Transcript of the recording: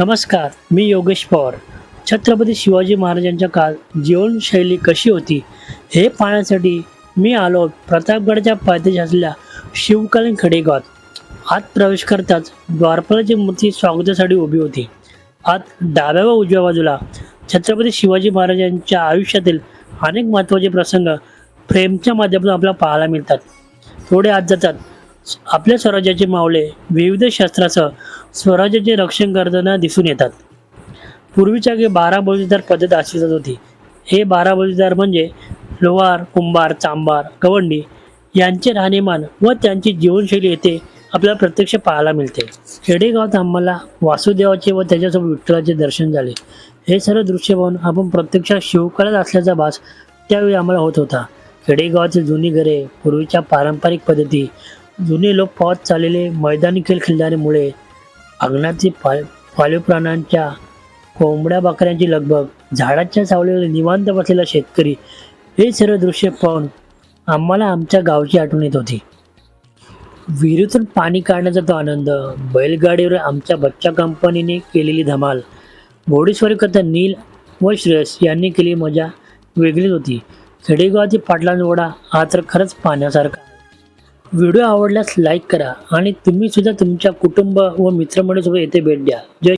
नमस्कार मी योगेश पवार. छत्रपती शिवाजी महाराजांच्या काळ जीवनशैली कशी होती हे पाहण्यासाठी मी आलो प्रतापगडच्या पायथ्याशी असलेल्या शिवकालीन खडेगावात. आत प्रवेश करताच द्वारपालाची मूर्ती स्वागतासाठी उभी होती. आत डाव्या व उजव्या बाजूला छत्रपती शिवाजी महाराजांच्या आयुष्यातील अनेक महत्त्वाचे प्रसंग फ्रेमच्या माध्यमातून आपल्याला पाहायला मिळतात. थोडे आत जातात. आपल्या स्वराज्याचे मावळे विविध शास्त्रासह स्वराज्याचे रक्षण करताना दिसून येतात. पूर्वीच्या काळी बारा बलुतेदार पद्धत अस्तित्वात होती. हे बारा बलुतेदार म्हणजे लोहार कुंभार चांबार गवंडी यांचे राहणीमान व त्यांची जीवनशैली येथे आपल्याला प्रत्यक्ष पाहायला मिळते. खेडेगावात आम्हाला वासुदेवाचे व त्याच्यासोबत विठ्ठलाचे दर्शन झाले. हे सर्व दृश्य पाहून आपण प्रत्यक्षात शिवकाळात असल्याचा भास त्यावेळी आम्हाला होत होता. खेडेगावातील जुनी घरे पूर्वीच्या पारंपरिक पद्धती जुने लोक पावत चाललेले मैदानी खेळ खेळल्यामुळे अंगणातील पा पाळीव प्राण्यांच्या कोंबड्या बकऱ्यांची लगबग झाडाच्या सावलीवर निवांत बसलेला शेतकरी हे सर्व दृश्य पाहून आम्हाला आमच्या गावची आठवण येत होती. विहिरीतून पाणी काढण्याचा तो आनंद बैलगाडीवर आमच्या बच्चा कंपनीने केलेली धमाल घोडेस्वारी करता नील व श्रेयस यांनी केलेली मजा वेगळीच होती. खेडेगावातील पाटलांवडा हा तर खरंच पाहण्यासारखा व्हिडिओ आवडल्यास लाईक करा आणि तुम्ही सुद्धा तुमच्या कुटुंब व मित्रमंडळीसोबत येथे भेट द्या. जय